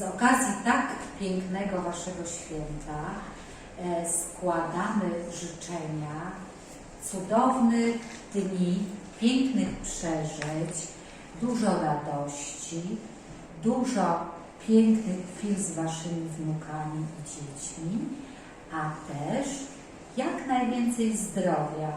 z okazji tak pięknego Waszego święta e, składamy życzenia cudownych dni, pięknych przeżyć, dużo radości, dużo pięknych chwil z Waszymi wnukami i dziećmi, a też jak najwięcej zdrowia,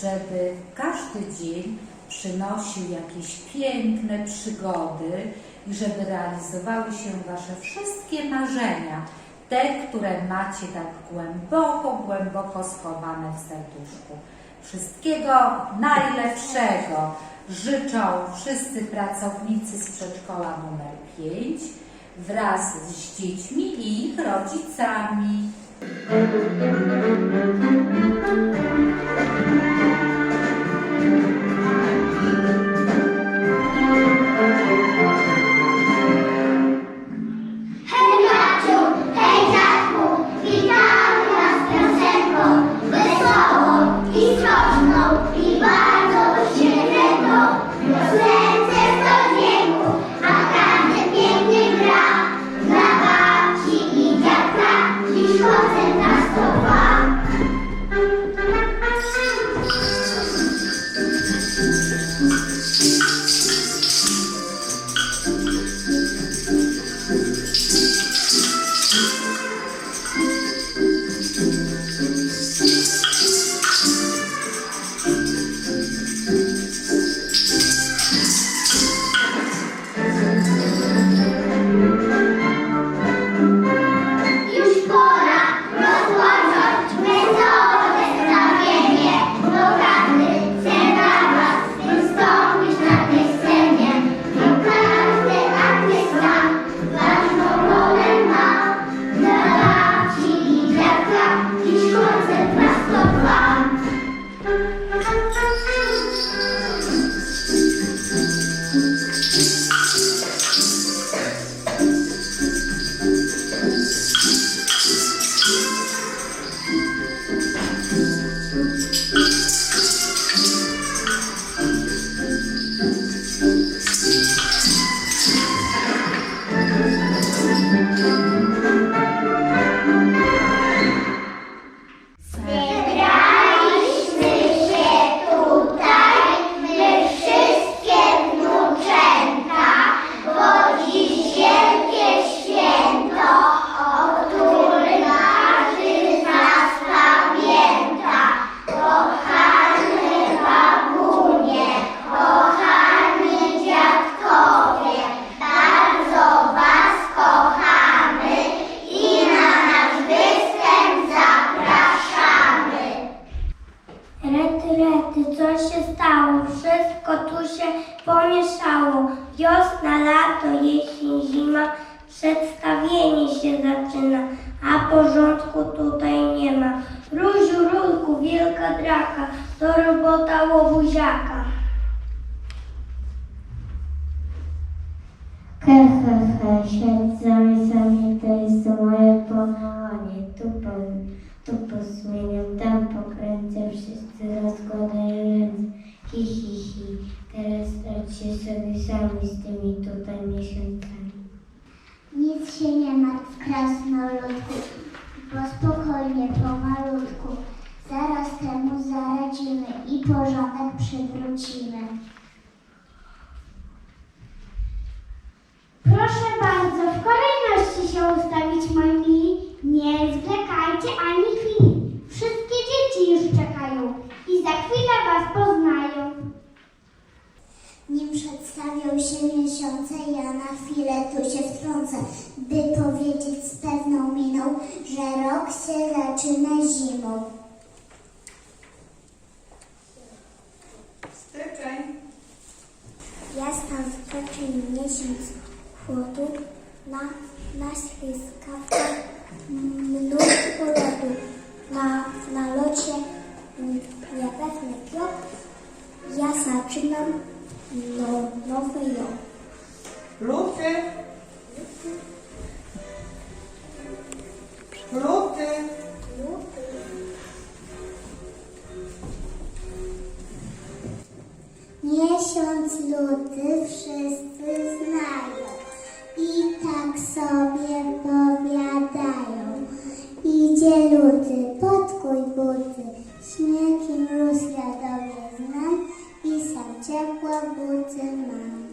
żeby każdy dzień przynosił jakieś piękne przygody i żeby realizowały się Wasze wszystkie marzenia, te, które macie tak głęboko, głęboko schowane w serduszku. Wszystkiego najlepszego życzą wszyscy pracownicy z przedszkola numer 5 wraz z dziećmi i ich rodzicami. Pomieszało. Wiosna, lato, jesień, zima. Przedstawienie się zaczyna, a porządku tutaj nie ma. Różu, rulku, wielka draka, to robota łobuziaka. He, he, he, świat zamysłami to jest moje powołanie. Tu, po, tu posmieniam, tam pokręcę, wszyscy rozkładają ręce. Hi, hi, hi, teraz radźcie sobie sami z tymi tutaj miesiącami. Nic się nie martw, krasnoludku, bo spokojnie, pomalutku. Zaraz temu zaradzimy i porządek przywrócimy. Proszę bardzo, w kolejności się ustawić, moi mili. Nie zwlekajcie ani chwili. Wszystkie dzieci już czekają i za chwilę was poznają. Nim przedstawią się miesiące, ja na chwilę tu się wtrącę, by powiedzieć z pewną miną, że rok się zaczyna zimą. Styczeń. Jasna styczeń miesiąc chłodu, na nas skawka mnóstwo lodu. Na, na locie niepewny piotr, ja zaczynam no, nowy rok. Luty. Luty. Luty wszyscy znają. i tak sobie powiadają. Idzie luty, podkuj buty, śnieg i mróz ja dobrze znam i sam ciepłe buty mam.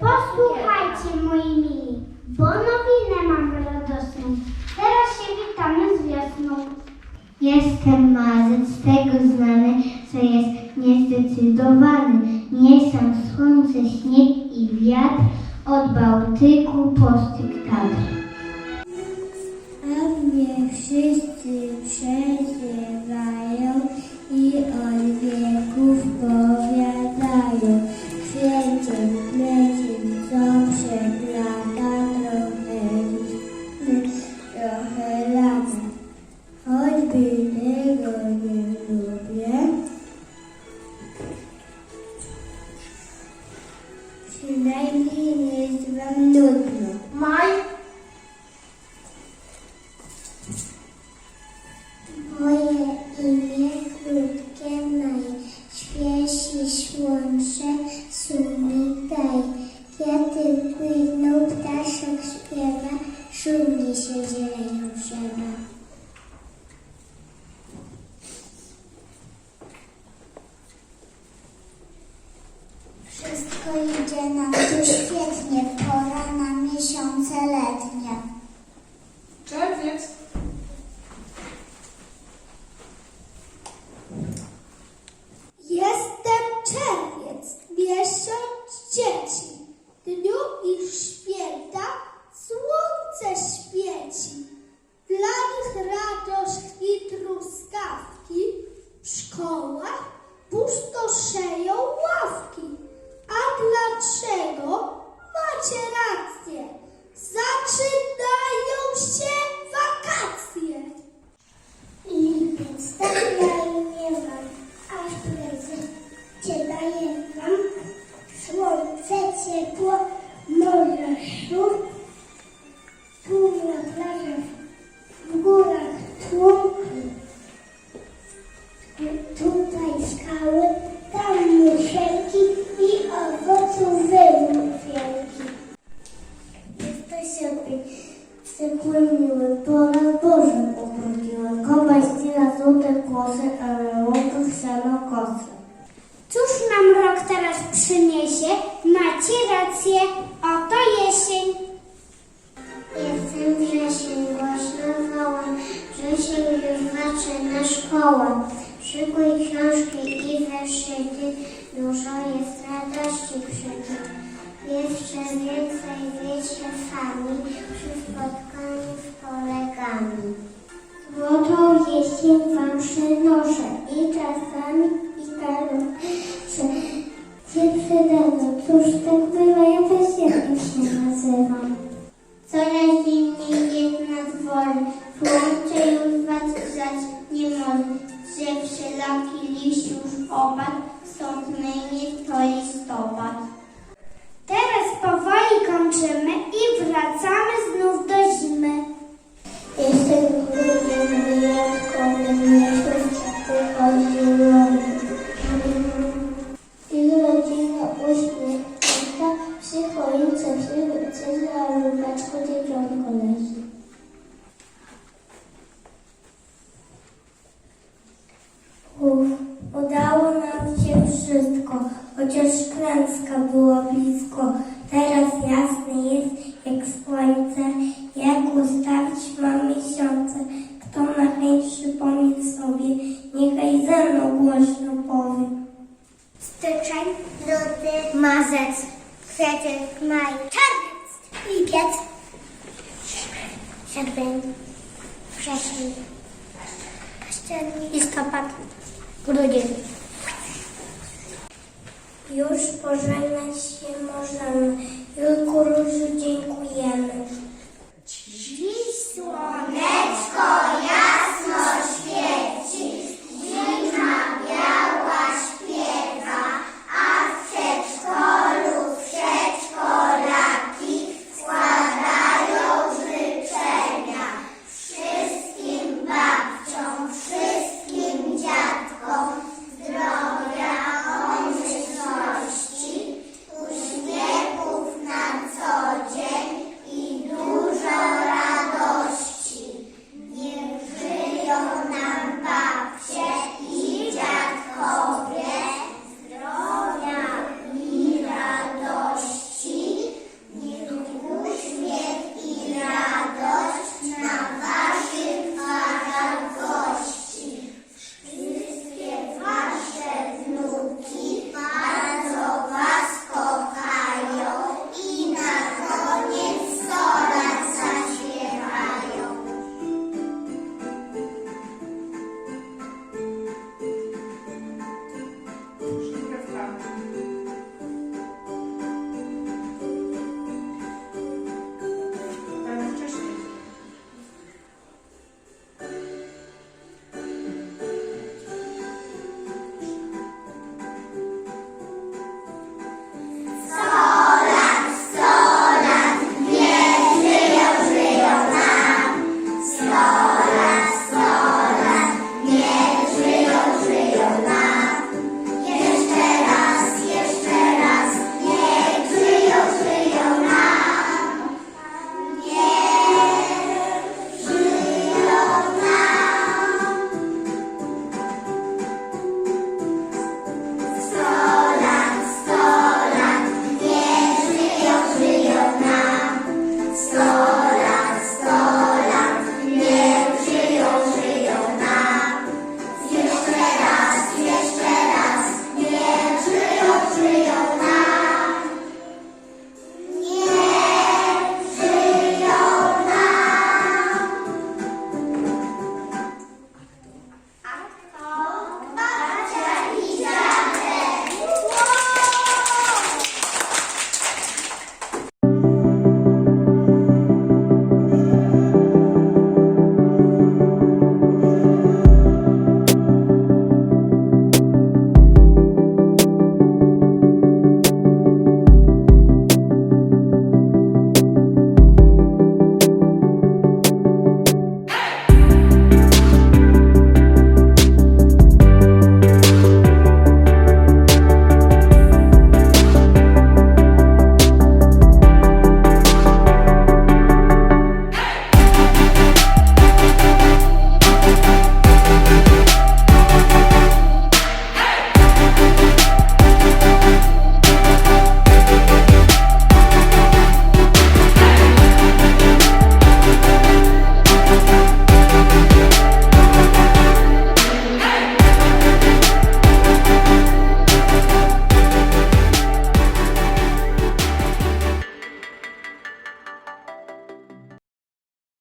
Posłuchajcie, moi mili, bo nowinę mam radosną. Teraz się witamy z wiosną. Jestem marzec, z tego znany, co jest niezdecydowany. Pustoszeją ławki. A dlaczego? Macie rację. Zaczynają się wakacje. Lipiec, tak imię wam, aż prezencie daję wam. Słońce, ciepło, morze, szum, tu na plażach, w górach tłum. Macie rację, oto jesień. Jestem wrzesień, głośno wołam, wrzesień już zaczyna szkołę. Szykuj książki i zeszyty, dużo jest radości przy tym. Jeszcze więcej wiecie sami przy spotkaniu z kolegami. Złotą jesień wam przynoszę i czasami i kalosze się przydadzą. Cóż tak bywa, ja też jesień się nazywam. Coraz zimniej klęska była blisko. Teraz jasny jest jak słońce, jak ustawić ma miesiące. Kto ma chęć przypomnieć sobie, niechaj ze mną głośno powie. Styczeń, luty, marzec, kwiecień, maj, czerwiec, lipiec, sierpień, wrzesień, listopad, grudzień. Już pożegnać się możemy. Julku Róży dziękujemy.